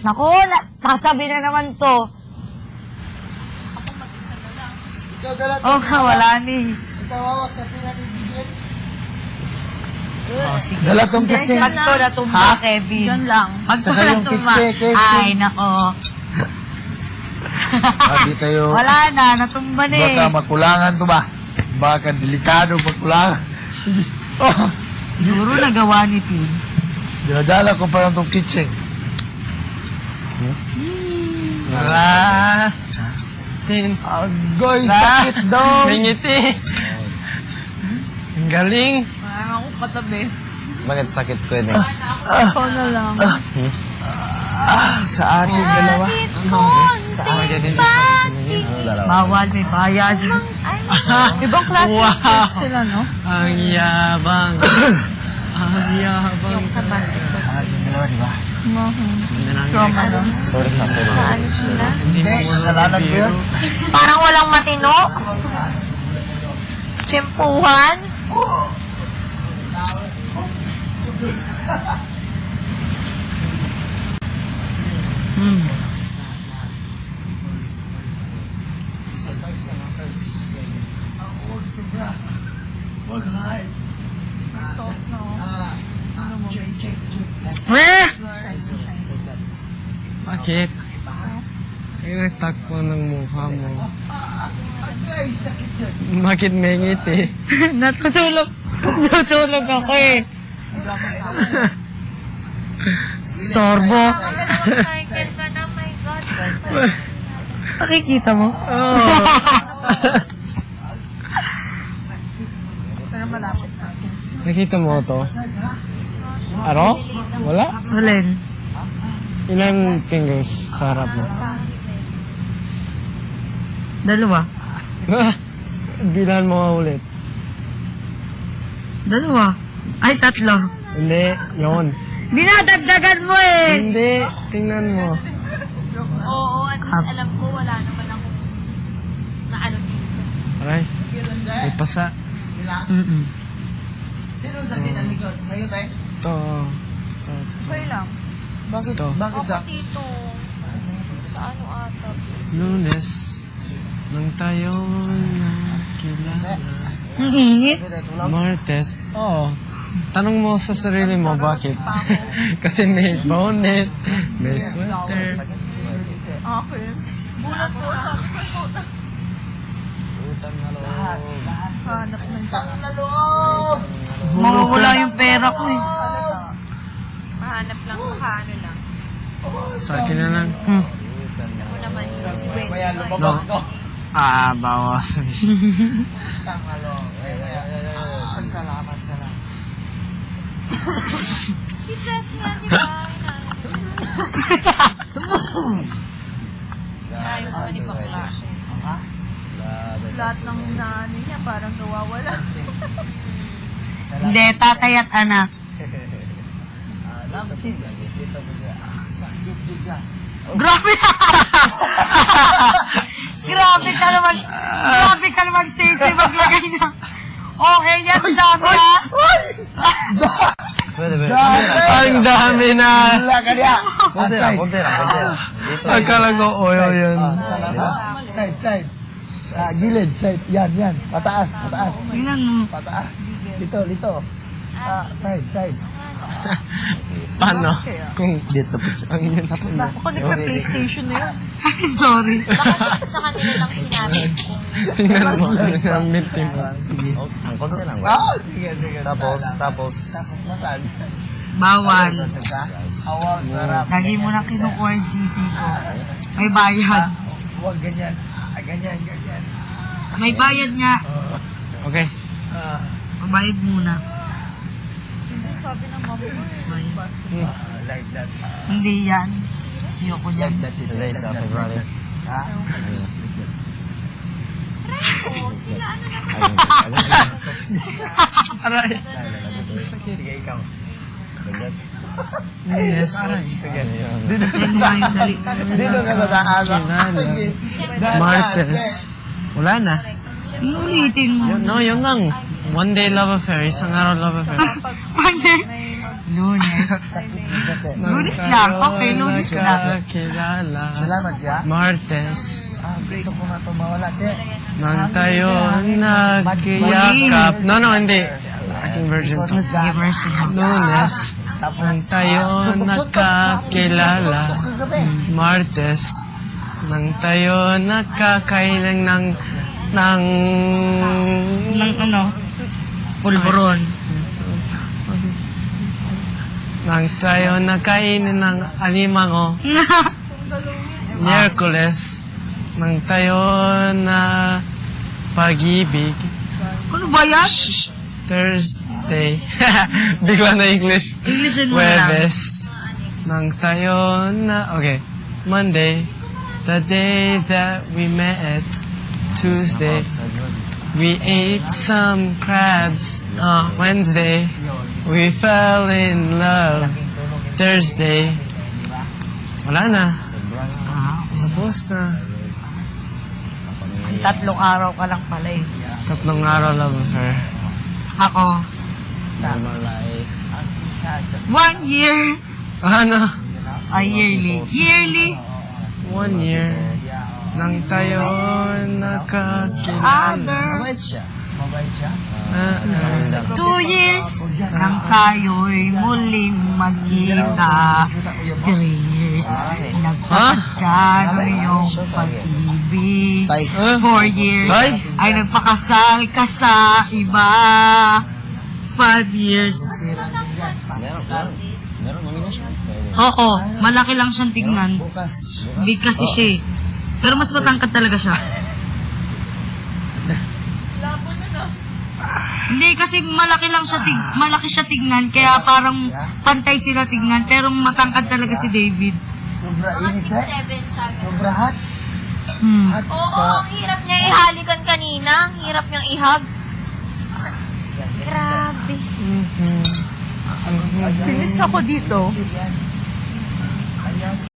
Naku, na, tatabi na naman to. Ikaw dala, Oh, wala ni. ikaw hawak sa pinanibigyan. Oh, sige. Dala tong kitse. Pag to natumba, Kevin. Yan lang. Pag to Saka yung natumba. kitse, kitse. Ay, nako. Hindi kayo, Wala na, natumba na eh. baka makulangan to ba? Baka delikado makulangan. oh, Siguro nagawa ni Tin. Dinadala ko pa lang tong kitchen. Ah. Tin. Agoy, Ah. sakit daw. Nangiti. Ang galing. Parang ako katabi. Bakit sakit ko yun? Ikaw na lang. Ah, sa ating dalawa. Sa akin din. Dalawa. Bawal, may bayad. Ibang klase Wow. sila, no? Ang yabang. Ang yabang. Sa basketball. Sa ating dalawa, di ba? From ano? Sorry na, sorry. Hindi, kasalanan ko yun. Parang walang matino. Tsempuhan. Hmm. Huwag sobra. Huwag high. Eh! Bakit? Ay, nagtakpo ng mukha mo. Bakit may ngiti? Natutulog. Natutulog ako eh. Storbo. Michael ka na, my God. Nakikita mo? Oh. Nakita mo to? Aro? Wala? Alin? Ilan fingers sa harap mo? Dalawa. Bilan mo ulit. Dalawa. Ay, tatlo. Hindi, yon. Dinadagdagan mo eh. Hindi, tingnan mo. Oo, at least alam ko, wala naman akong na ano dito. Aray, may pasa. Mm-mm. Sino sakit ang likod? Sa'yo, tayo? To. To. Okay lang. Bakit? Ito. Bakit Ako sa... dito. Sa ano ata. Lunes. Nang tayo nakilala. Ang init. Martes. Oo. Tanong mo sa sarili mo, bakit? Kasi may bonnet, may sweater. Okay. Bulat ko, sabi ko, hanap ng Ang loob! Mawawala yung pera ko eh. Mahanap lang, paano lang. Sa akin na lang. Hmm. Ako naman, si Gwen. No. Ah, bawas. Tama lang. Ah, Salamat, salamat. Si Jess nga, di ba? Ayos mo ni Bakla. Lahat ng naano niya, parang nawawala. Hindi, tatay at anak. Alam mo, Grabe! grabe ka naman. Grabe ka naman, Sisi. Maglagay na. Okay, yan. Dami ha. Ang dami na. Konti lang, konti lang, konti lang. Akala ko oil yun. Side, side. Ah, gilid, side. Yan, yan. Pataas, pataas. Tingnan mo. Pataas. Dito, dito. Ah, side, side. Paano? Kung Dito po ang yun tapos na. Ako nagpa-PlayStation na yun. Sorry. Baka sa, sa kanila lang sinabi kung Tingnan mo ano sa meeting. Ang konti lang. Ah, sige, sige. Tapos, tapos, Nasaan? Bawal. Lagi mo na kinukuha yung sisi ko. May bayad. Huwag ganyan. Ah, ganyan, ganyan. May bayad nga. Okay. Ah, Mabayad muna. Sabi ng mama ko eh. Ah, like that. Ah, Hindi yan. Ayoko dyan. like that. today is uh, February. Ah, Oh, sila ano na Aray. sige, ikaw. Yes, aray. Yan. Dito na. Kilala. Martes. Wala na. Ulitin mo. No, yun lang. One day love affair, isang araw love affair. Pwede. Lunes. Lunes lang. Okay, lunes lang. Nakakilala. Salamat siya. Martes. Ah, gusto ko na ito mawala siya. Nang tayo nagkiyakap. No, no, hindi. Aking version to. Sige, version. Lunes. Nang tayo nagkakilala. Martes. Nang tayo nakakailang ng ng Ng ano? Pulburon. Nang tayo nakainin ng alimango. Miyerkules. Nang tayo na pag-ibig. ano ba yan? Shh. Thursday. Bigla na English. Englishin mo. Webes. Nang tayo na... Okay. Monday. The day that we met. Tuesday. We ate some crabs. Uh, Wednesday. We fell in love. Thursday. Wala na. Tapos na. Tatlong araw ka lang pala eh. Tatlong araw love affair. Ako, one year. Ano? A yearly. Yearly. One year. Nang tayo nakakilala. Other. Mabait siya. Ah, ah. Two years. Nang tayo'y muling magkita. Three years. Nagpapagkano yung pag-ibig. Tay. Ah? Four years. Ay nagpakasal ka sa iba. Five years. Oo, malaki lang siyang tignan. Big kasi siya eh. Pero mas matangkad talaga siya. Hindi kasi malaki lang siya tig malaki siya tignan kaya parang pantay sila tignan pero matangkad talaga si David. Sobra init siya. Seven siya. Sobra hot. Hmm. Oo, ang hirap niya ihalikan kanina. Ang hirap niyang ihag. Grabe. Finish ako dito.